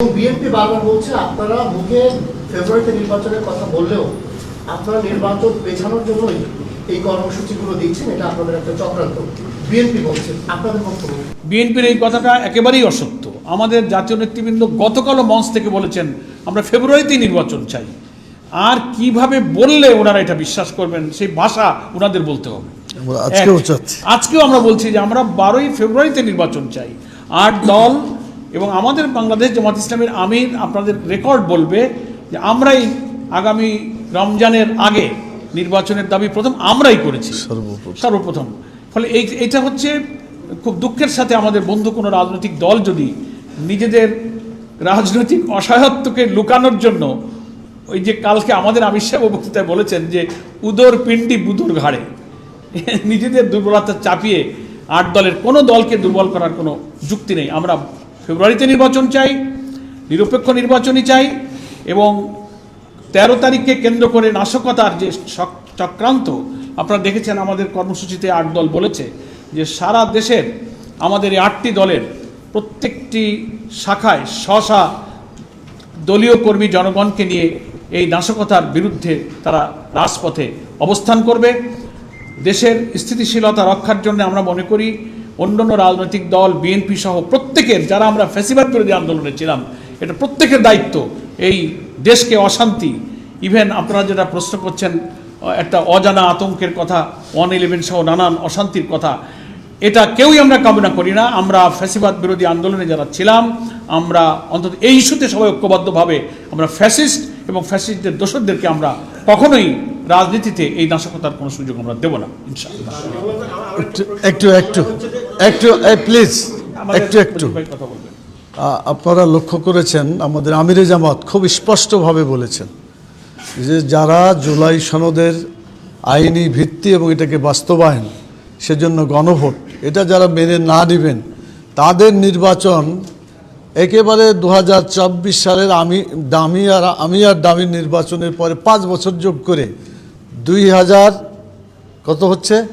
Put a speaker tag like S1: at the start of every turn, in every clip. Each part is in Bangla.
S1: বিএনপি বারবার বলছে আপনারা মুখে ফেব্রুয়ারিতে নির্বাচনের কথা বললেও আপনারা নির্বাচন পেছানোর জন্যই এই কর্মসূচিগুলো দিচ্ছেন এটা আপনাদের একটা চক্রান্ত। বিএনপি বলছে আপনাদের বক্তব্য
S2: বিএনপির এই কথাটা একেবারেই অসত্য। আমাদের জাতীয় নেতৃবৃন্দ গতকালও মঞ্চ থেকে বলেছেন আমরা ফেব্রুয়ারিতেই নির্বাচন চাই। আর কীভাবে বললে ওনারা এটা বিশ্বাস করবেন সেই ভাষা ওনাদের বলতে হবে।
S3: আজকেও
S2: আজকেও আমরা বলছি যে আমরা বারোই ফেব্রুয়ারিতে নির্বাচন চাই। আট দল এবং আমাদের বাংলাদেশ জামাত ইসলামের আমির আপনাদের রেকর্ড বলবে যে আমরাই আগামী রমজানের আগে নির্বাচনের দাবি প্রথম আমরাই করেছি।
S3: সর্বপ্রথম।
S2: ফলে এই এটা হচ্ছে খুব দুঃখের সাথে আমাদের বন্ধু কোনো রাজনৈতিক দল যদি নিজেদের রাজনৈতিক অসহায়ত্বকে লুকানোর জন্য ওই যে কালকে আমাদের আমির সাহেব বক্তৃতায় বলেছেন যে উদর পিণ্ডি বুদুর ঘাড়ে। নিজেদের দুর্বলতা চাপিয়ে আট দলের কোনো দলকে দুর্বল করার কোনো যুক্তি নেই। আমরা ফেব্রুয়ারিতে নির্বাচন চাই, নিরপেক্ষ নির্বাচনই চাই এবং তেরো তারিখকে কেন্দ্র করে নাশকতার যে চক- চক্রান্ত, আপনারা দেখেছেন আমাদের কর্মসূচিতে আট দল বলেছে যে সারা দেশের, আমাদের এই আটটি দলের প্রত্যেকটি শাখায় স্বশা দলীয় কর্মী জনগণকে নিয়ে এই নাশকতার বিরুদ্ধে তারা রাজপথে অবস্থান করবে। দেশের স্থিতিশীলতা রক্ষার জন্য আমরা মনে করি অন্যান্য রাজনৈতিক দল, বিএনপি সহ প্রত্যেকের, যারা আমরা ফ্যাসিবাদ বিরোধী আন্দোলনে ছিলাম, এটা প্রত্যেকের দায়িত্ব এই দেশকে অশান্তি। ইভেন আপনারা যেটা প্রশ্ন করছেন একটা অজানা আতঙ্কের কথা ওয়ান ইলেভেন সহ নানান অশান্তির কথা, এটা কেউই আমরা কামনা করি না। আমরা ফ্যাসিবাদ বিরোধী আন্দোলনে যারা ছিলাম, আমরা অন্তত এই ইস্যুতে সবাই ঐক্যবদ্ধভাবে আমরা ফ্যাসিস্ট এবং ফ্যাসিস্টদের দোষরদেরকে আমরা কখনোই রাজনীতিতে এই নাশকতার কোনো সুযোগ আমরা দেব না, ইনশাআল্লাহ।
S3: একটু একটু। একটু প্লিজ একটু একটু। আপনারা লক্ষ্য করেছেন আমাদের আমিরে জামাত খুব স্পষ্টভাবে বলেছেন যে যারা জুলাই সনদের আইনি ভিত্তি এবং এটাকে বাস্তবায়ন সেজন্য গণভোট এটা যারা মেনে না নেবেন তাদের নির্বাচন একেবারে দু হাজার চব্বিশ সালের আমি দামি আর আমি আর দামি নির্বাচনের পরে পাঁচ বছর যোগ করে দুই হাজার কত হচ্ছে?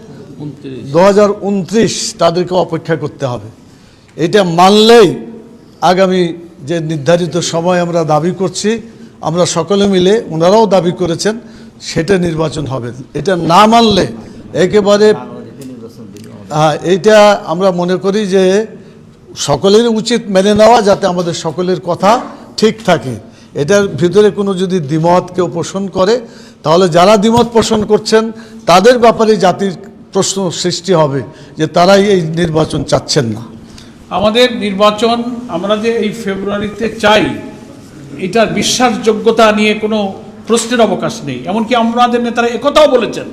S3: দু হাজার উনত্রিশ। তাদেরকে অপেক্ষা করতে হবে। এটা মানলেই আগামী যে নির্ধারিত সময় আমরা দাবি করছি, আমরা সকলে মিলে ওনারাও দাবি করেছেন, সেটা নির্বাচন হবে। এটা না মানলে একেবারে হ্যাঁ এইটা আমরা মনে করি যে সকলেরই উচিত মেনে নেওয়া যাতে আমাদের সকলের কথা ঠিক থাকে। এটার ভিতরে কোনো যদি দ্বিমত কেউ পোষণ করে, তাহলে যারা দ্বিমত পোষণ করছেন, তাদের ব্যাপারে জাতির প্রশ্ন সৃষ্টি হবে যে তারাই এই নির্বাচন চাচ্ছেন না।
S2: আমাদের নির্বাচন আমরা যে এই ফেব্রুয়ারিতে চাই এটার বিশ্বাসযোগ্যতা নিয়ে কোনো প্রশ্নের অবকাশ নেই। এমনকি আমাদের নেতারা একথাও বলেছেন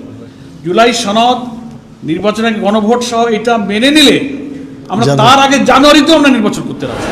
S2: জুলাই সনদ নির্বাচনের গণভোট সহ এটা মেনে নিলে আমরা তার আগে জানুয়ারিতেও আমরা নির্বাচন করতে রাজি।